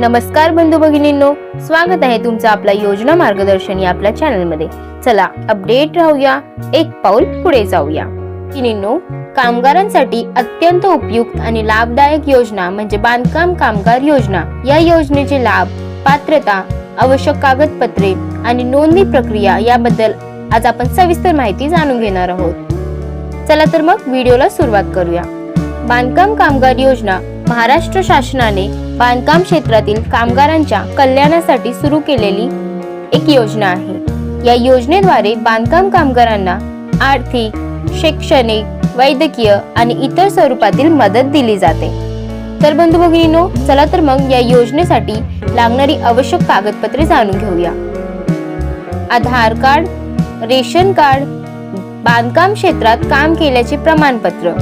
नमस्कार बंधू भगिनींनो स्वागत आहे तुमचं आपला योजना मार्गदर्शन या आपल्या चॅनलमध्ये चला अपडेट राहूया एक पाऊल पुढे जाऊया. कामगारांसाठी अत्यंत उपयुक्त आणि लाभदायक योजना म्हणजे बांधकाम कामगार योजना. या योजनेचे लाभ पात्रता आवश्यक कागदपत्रे आणि नोंदणी प्रक्रिया याबद्दल आज आपण सविस्तर माहिती जाणून घेणार आहोत. चला तर मग व्हिडिओला सुरुवात करूया. बांधकाम कामगार योजना महाराष्ट्र शासनाने बांधकाम क्षेत्रातील कामगारांच्या कल्याणासाठी सुरू केलेली एक योजना आहे. या योजनेद्वारे बांधकाम कामगारांना आर्थिक शैक्षणिक वैद्यकीय आणि इतर स्वरूपातील मदत दिली जाते. तर बंधू भगिनीनो चला तर मग या योजनेसाठी लागणारी आवश्यक कागदपत्रे जाणून घेऊया. आधार कार्ड रेशन कार्ड बांधकाम क्षेत्रात काम केल्याचे प्रमाणपत्र.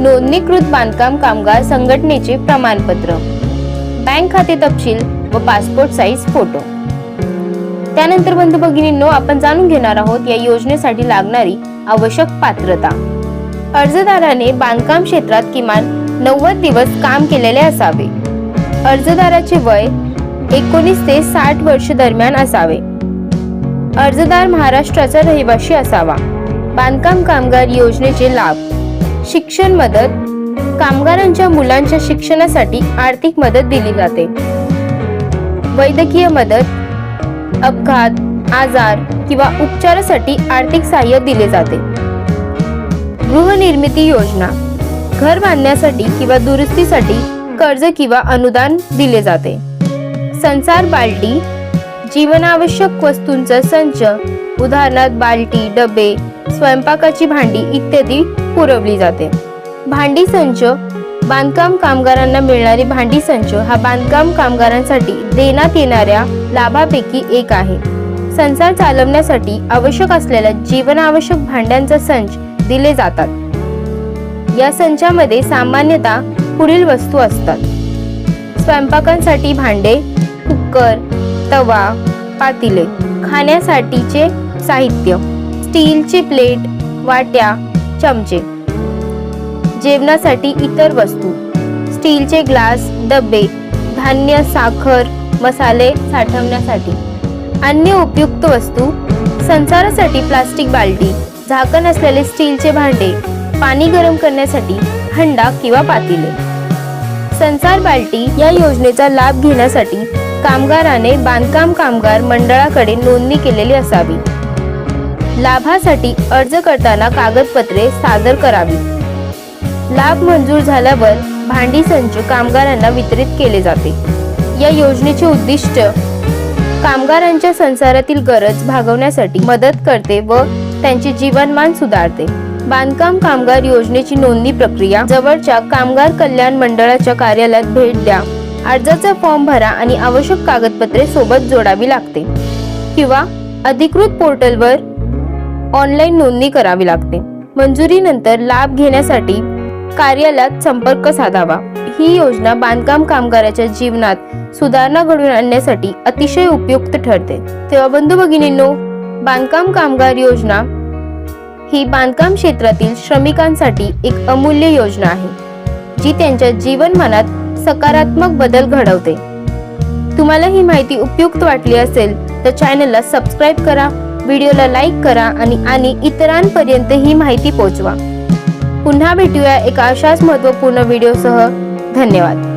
नोंदणीकृत बांधकाम कामगार संघटनेचे प्रमाणपत्र. बँक खाते तपशील व पासपोर्ट साईज फोटो त्यानंतर बंधू भगिनींनो आपण जाणून घेणार आहोत या योजनेसाठी लागणारी आवश्यक पात्रता. अर्जदाराने बांधकाम क्षेत्रात किमान नव्वद दिवस काम केलेले असावे. अर्जदाराचे वय एकोणीस ते साठ वर्ष दरम्यान असावे. अर्जदार महाराष्ट्राचा रहिवाशी असावा. बांधकाम कामगार योजनेचे लाभ. शिक्षण मदत कामगारांच्या मुलांच्या शिक्षणासाठी आर्थिक मदत दिली जाते. वैद्यकीय मदत अपघात आजार किंवा उपचारासाठी आर्थिक सहाय्य दिले जाते. गृहनिर्मिती योजना घर बांधण्यासाठी किंवा दुरुस्तीसाठी कर्ज किंवा अनुदान दिले जाते. संसार बाल्टी जीवनावश्यक वस्तूंचा संच उदाहरणार्थ बाल्टी डबे स्वयंपाकाची भांडी इत्यादी पुरवली जाते. भांडी संच बांधकाम कामगारांना मिळणारी भांडी संच हा बांधकाम कामगारांसाठी देण्यात येणाऱ्या लाभापैकी एक आहे. संसार चालवण्यासाठी आवश्यक असलेल्या जीवनावश्यक भांड्यांचा संच दिले जातात. या संचामध्ये सामान्यतः पुढील वस्तू असतात. स्वयंपाकांसाठी भांडे कुकर तवा पातिले खाण्यासाठीचे साहित्य स्टीलची प्लेट वाट्या चमचे. जेवणासाठी इतर वस्तू. स्टीलचे ग्लास डबे धान्य साखर मसाले साठवण्यासाठी. अन्य उपयुक्त वस्तू संसारासाठी प्लास्टिक बाल्टी झाकण असलेले स्टीलचे भांडे पाणी गरम करण्यासाठी हंडा किंवा पातेले. संसार बाल्टी या योजनेचा लाभ घेण्यासाठी कामगाराने बांधकाम कामगार मंडळाकडे नोंदणी केलेली असावी. लाभासाठी अर्ज करताना कागदपत्रे सादर करावी. लाभ मंजूर झाल्यावर भांडी संच कामगारांना वितरित केले जाते. या योजनेचे उद्दिष्ट कामगारांच्या संसारातील गरज भागवण्यासाठी मदत करते व त्यांचे जीवनमान सुधारते. बांधकाम कामगार योजनेची नोंदणी प्रक्रिया जवळच्या कामगार कल्याण मंडळाच्या कार्यालयात भेट द्या. अर्जाचा फॉर्म भरा आणि आवश्यक कागदपत्रे सोबत जोडावी लागते. किंवा अधिकृत पोर्टलवर ऑनलाईन नोंदणी करावी लागते. मंजुरीनंतर लाभ घेण्यासाठी कार्यालयात संपर्क साधावा. ही योजना बांधकाम कामगाराच्या जीवनात सुधारणा घडवून आणण्यासाठी अतिशय उपयुक्त ठरते. तेव्हा बंधू भगिनींनो बांधकाम कामगार योजना ही बांधकाम क्षेत्रातील श्रमिकांसाठी एक अमूल्य योजना आहे जी त्यांच्या जीवनमानात सकारात्मक बदल घडवते. तुम्हाला ही माहिती उपयुक्त वाटली असेल तर चॅनलला सबस्क्राईब करा. व्हिडिओला लाईक करा आणि आणि इतरांपर्यंत ही माहिती पोहोचवा पुन्हा भेटूया एका अशाच महत्त्वपूर्ण व्हिडिओसह. धन्यवाद.